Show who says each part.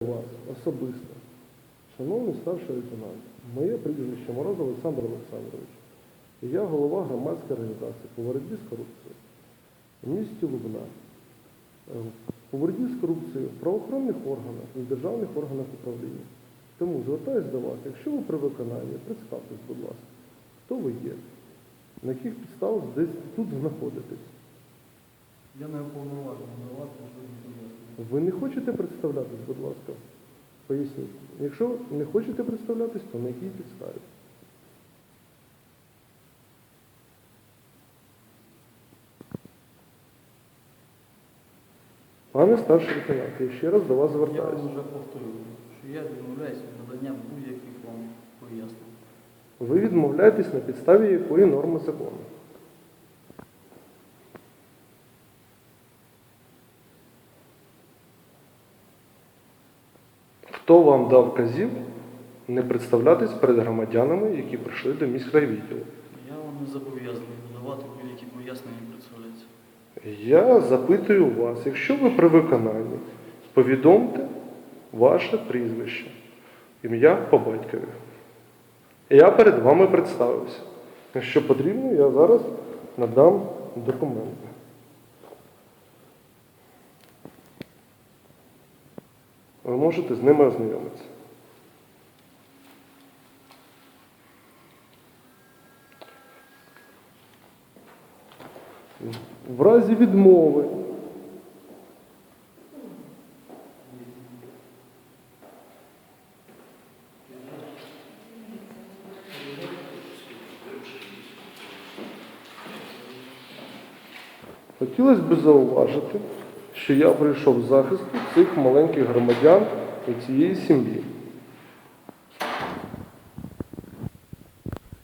Speaker 1: вас особисто. Шановний старший лейтенант, моє прізвище Мороз Олександр Олександрович. Я голова громадської організації по боротьбі з корупцією в місті Лубна. Е, По боротьбі з корупцією в правоохоронних органах і в державних органах управління. Тому звертаюся до вас, якщо ви при виконанні, представтесь, будь ласка, хто ви є, на яких підставах десь тут знаходитесь.
Speaker 2: Я не уповноважений на вас, можливо, пояснити.
Speaker 1: Ви не хочете представлятись, будь ласка, поясніть. Якщо не хочете представлятись, то на якій підставі? Пане старший лейтенант, я ще раз до вас
Speaker 2: Я вам
Speaker 1: звертаюся.
Speaker 2: вже повторюю, що я відмовляюся від надання будь-яких вам пояснень.
Speaker 1: Ви відмовляєтесь на підставі якої норми закону? Хто вам дав казів не представлятись перед громадянами, які прийшли до міськрайвідділу?
Speaker 2: Я вам не зобов'язаний надавати будь-які пояснення і представлятися.
Speaker 1: Я запитую вас, якщо ви при виконанні, повідомте ваше прізвище, ім'я по батькові. Я перед вами представився. Якщо потрібно, я зараз надам документи. Ви можете з ними ознайомитися. В разі відмови Хотілося б зауважити, що я прийшов в захист цих маленьких громадян і цієї сім'ї.